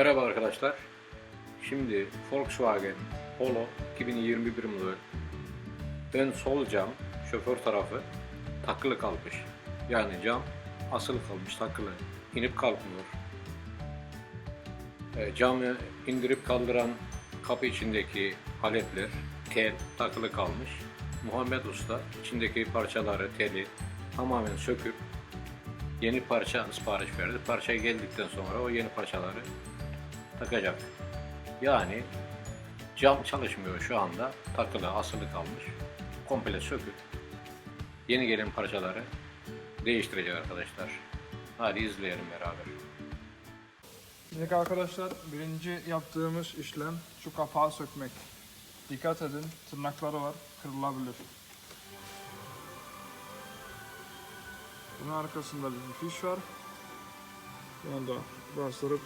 Merhaba arkadaşlar. Şimdi Volkswagen Polo 2021 model ön sol cam şoför tarafı takılı kalmış. Yani cam asılı kalmış takılı. inip kalkmıyor. E, camı indirip kaldıran kapı içindeki aletler tel takılı kalmış. Muhammed Usta içindeki parçaları teli tamamen söküp yeni parça sipariş verdi. Parça geldikten sonra o yeni parçaları takacak. Yani cam çalışmıyor şu anda. Takılı, asılı kalmış. Komple söküp yeni gelen parçaları değiştirecek arkadaşlar. Hadi izleyelim beraber. İlk arkadaşlar birinci yaptığımız işlem şu kapağı sökmek. Dikkat edin tırnakları var kırılabilir. Bunun arkasında bir fiş var. Bunu da bastırıp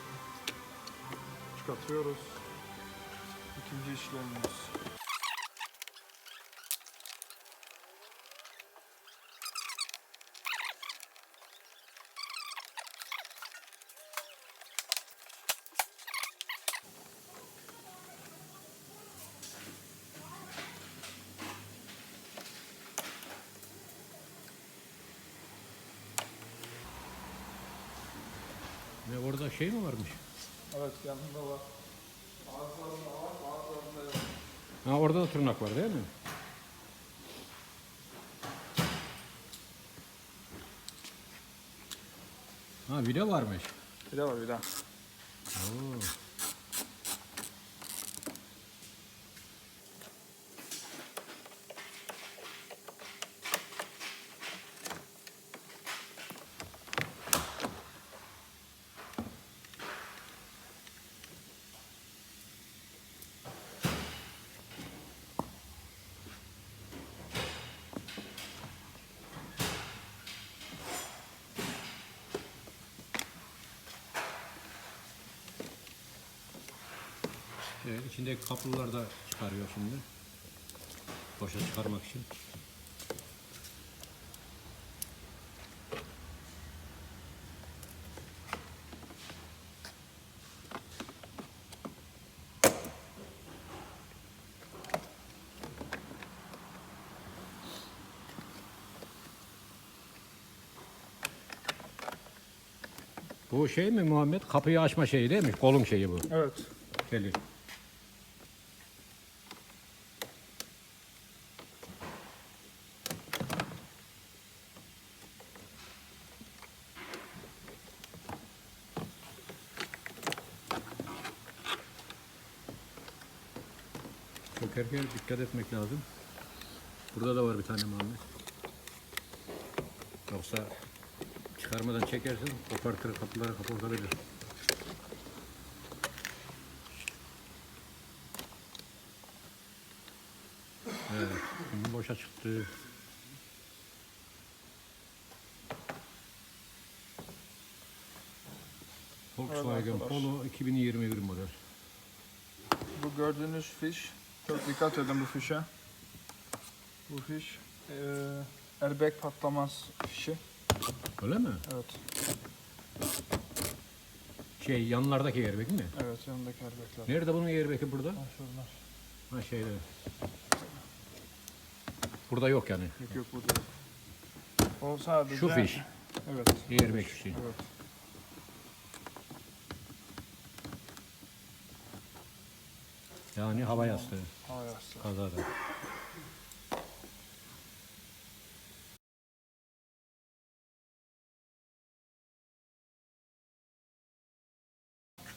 çıkartıyoruz. İkinci işlemimiz. Ne orada şey mi varmış? Evet yanında var. Bazılarında var bazılarında yok. Ha orada da tırnak var değil mi? Ha vida varmış. De var de. Oo. Evet, içindeki kaplılar da çıkarıyor şimdi. Boşa çıkarmak için. Bu şey mi Muhammed? Kapıyı açma şeyi değil mi? Kolun şeyi bu. Evet. Teli. Sökerken dikkat etmek lazım. Burada da var bir tane Muhammed. Yoksa çıkarmadan çekersin kopartır kapıları kapatabilir. Evet, şimdi boşa çıktı. Volkswagen. Polo 2021 model. Bu gördüğünüz fiş, çok dikkat edin bu fişe. Bu fiş eee airbag patlamaz fişi. Öyle mi? Evet, Şey yanlardaki airbag mi? evet yanındaki airbagler. Nerede bunun airbag'i burada? Ha, şuralar. Ha şeyde. Burada yok yani. Yok yok burada yok. O sadece... Şu fiş. Evet. Airbag fişi. Evet. Yani hava yastığı Hava yastığı. kazada.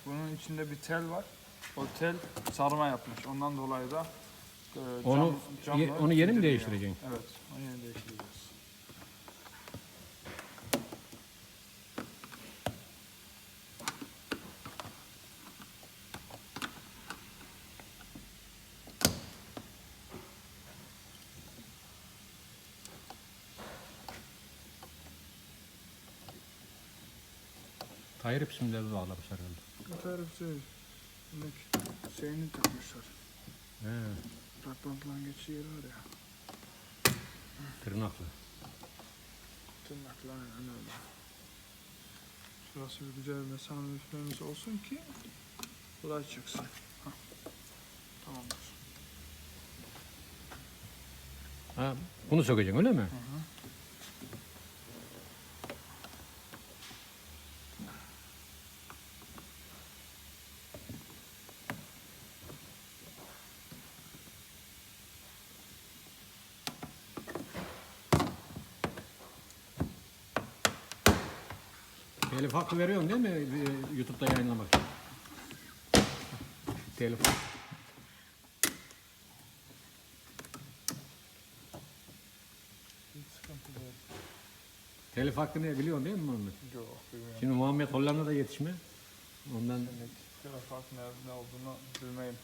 Bunun içinde bir tel var. O tel sarma yapmış. Ondan dolayı da e, cam, Onu- camlar ye- onu yeni mi değiştireceksin? Evet, onu yeni değiştireceğiz. Tayır hepsinde bağlamış herhalde. Tarif şey, bak, şeyini takmışlar. He, Bırakmadılan geçiği yeri var ya. tırnaklı. Tırnakla aynen öyle. Şurası bir güzel mesanemiz olsun ki Buraya çıksın. Hah. Tamamdır. Ha, bunu sökeceksin öyle mi? Telif hakkı veriyorsun değil mi e, YouTube'da yayınlamak için? Telif hakkı. Telif hakkı ne biliyorsun değil mi Muhammed? Yok bilmiyorum. Şimdi Muhammed Hollanda'da yetişme. Ondan Şimdi telefon ne, ne olduğunu bilmeyim.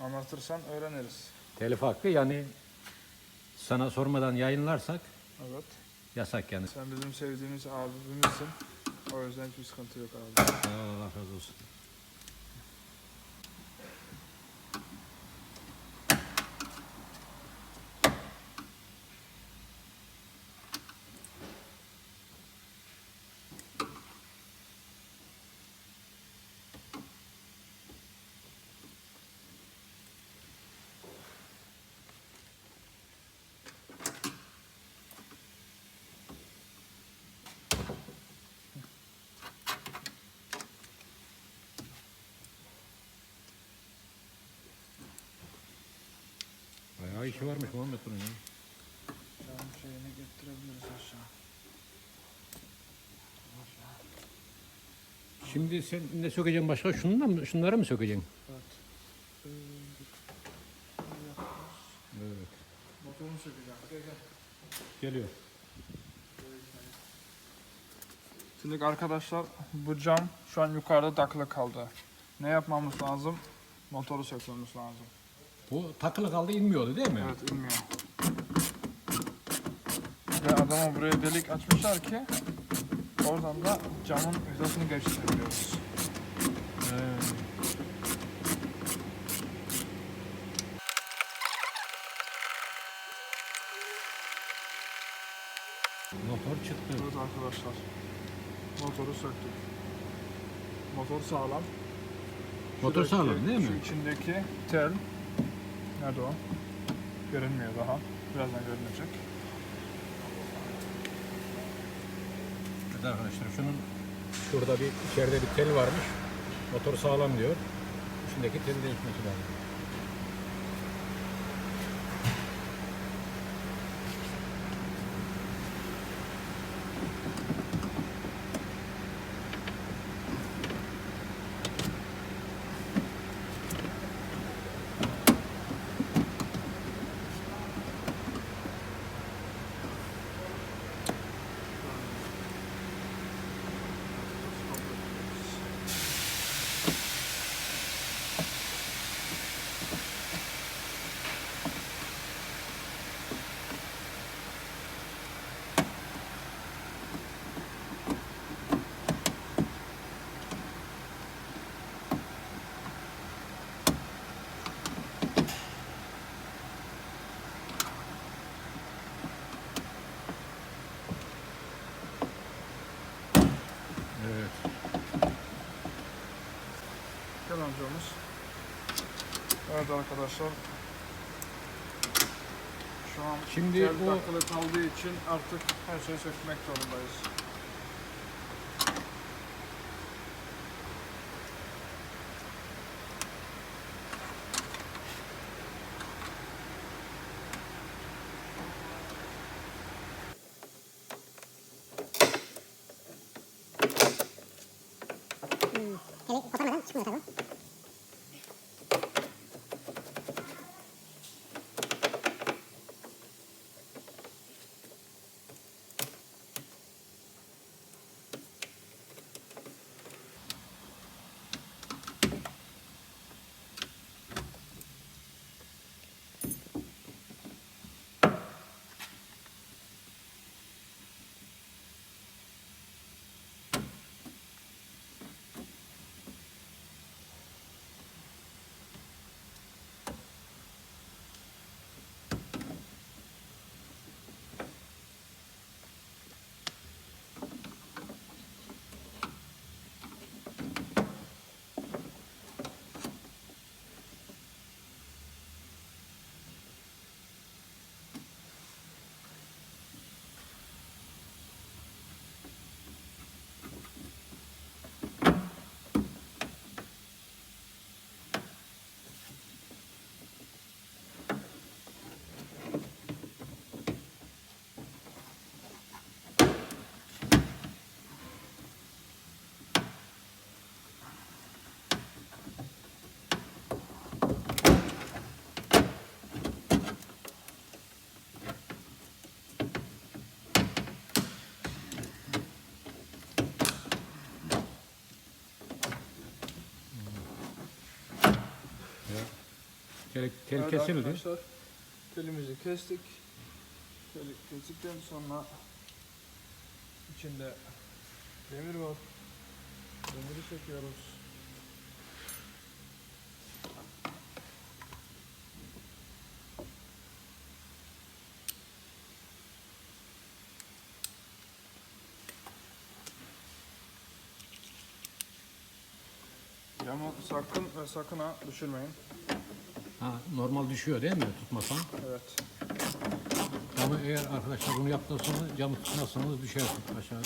Anlatırsan öğreniriz. telif hakkı yani sana sormadan yayınlarsak Evet. yasak yani. Sen bizim sevdiğimiz abimizsin. O yüzden hiçbir sıkıntı yok abi. Allah razı olsun. İşi varmış Muhammed bunun ya. Cam şeyini getirebiliriz aşağı. Şimdi sen ne sökeceksin başka? Şundan mı, şunları mı sökeceksin? Evet. Evet. Motorunu sökeceğim. Gel gel. Geliyor. Şimdi arkadaşlar bu cam şu an yukarıda takılı kaldı. Ne yapmamız lazım? Motoru sökmemiz lazım. Bu takılı kaldı inmiyordu değil mi? Evet inmiyor. Ve adama buraya delik açmışlar ki oradan da camın vidasını geçirebiliyoruz. He. Motor çıktı. Evet arkadaşlar. Motoru söktük. Motor sağlam. Motor Şuradaki- sağlam değil mi? Şu içindeki tel. Nerede o? Görünmüyor daha. Birazdan görünecek. Evet arkadaşlar şunun şurada bir içeride bir tel varmış. Motor sağlam diyor. İçindeki teli değişmesi lazım. Evet arkadaşlar. Şu an Şimdi bu- takılı kaldığı için artık her şeyi sökmek zorundayız. Teli koparmadan çıkmıyor tabii. Tel, tel Evet kesildi. Arkadaşlar telimizi kestik. Teli kestikten sonra içinde demir var. Demiri çekiyoruz. Ama sakın ve sakın ha düşürmeyin. Ha, normal düşüyor değil mi tutmasan? Evet. Ama eğer arkadaşlar bunu yaptıktan sonra camı tutmazsanız düşer aşağı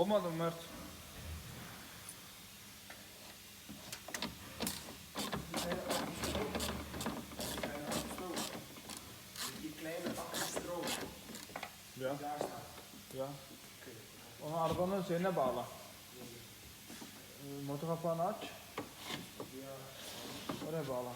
Olmadı mı Mert? Ja. Ja. Onu arabanın üzerine bağla. Ee, Motor kapağını aç. Oraya bağla.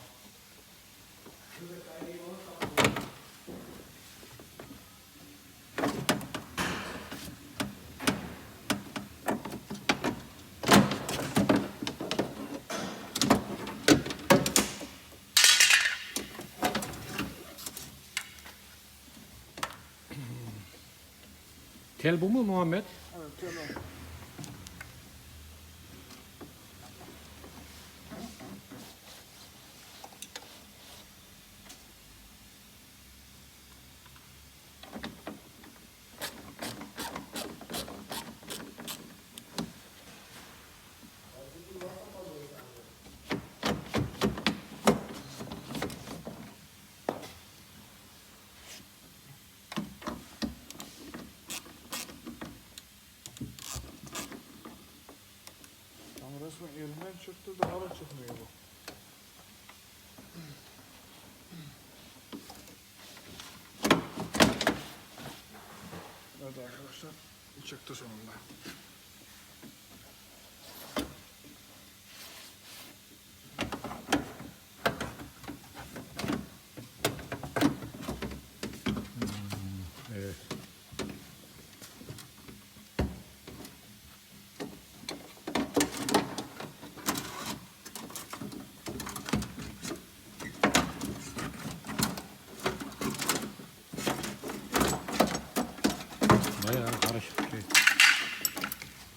Tel bu mu Muhammed? Evet, tamam. Çıkmıyor bu. Evet arkadaşlar çıktı sonunda.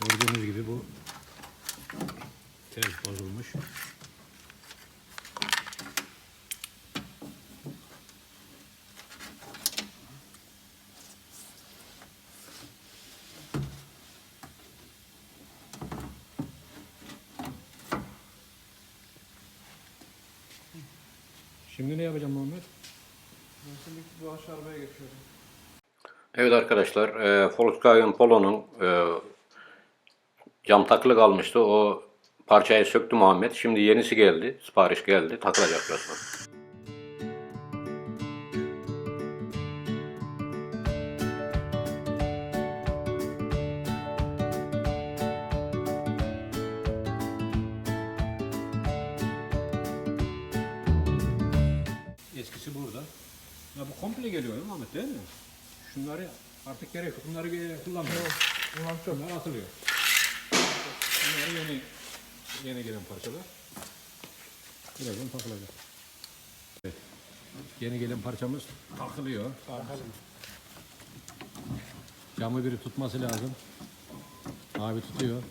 Gördüğünüz gibi bu tel bozulmuş. Şimdi ne yapacağım Muhammed? Ben şimdi bu aşağı arabaya geçiyorum. Evet arkadaşlar, e, Volkswagen Polo'nun e, cam takılı kalmıştı. O parçayı söktü Muhammed. Şimdi yenisi geldi, sipariş geldi. Takılacak birazdan. Parçalar. Birazdan takılacak. Evet. Yeni gelen parçamız takılıyor. Camı biri tutması lazım. Abi tutuyor.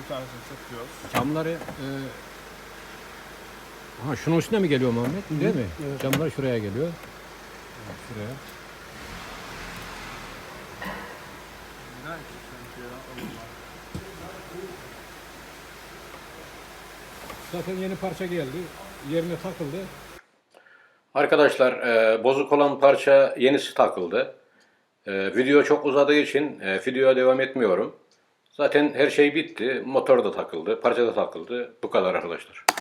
Dört tanesini sıkıyoruz. Camları e, ha şunun üstüne mi geliyor Muhammed? Değil mi? Camlar şuraya geliyor. Evet, Şuraya. Zaten yeni parça geldi. Yerine takıldı. Arkadaşlar e, bozuk olan parça yenisi takıldı. E, video çok uzadığı için e, videoya devam etmiyorum. Zaten her şey bitti. Motor da takıldı, parça da takıldı. Bu kadar arkadaşlar.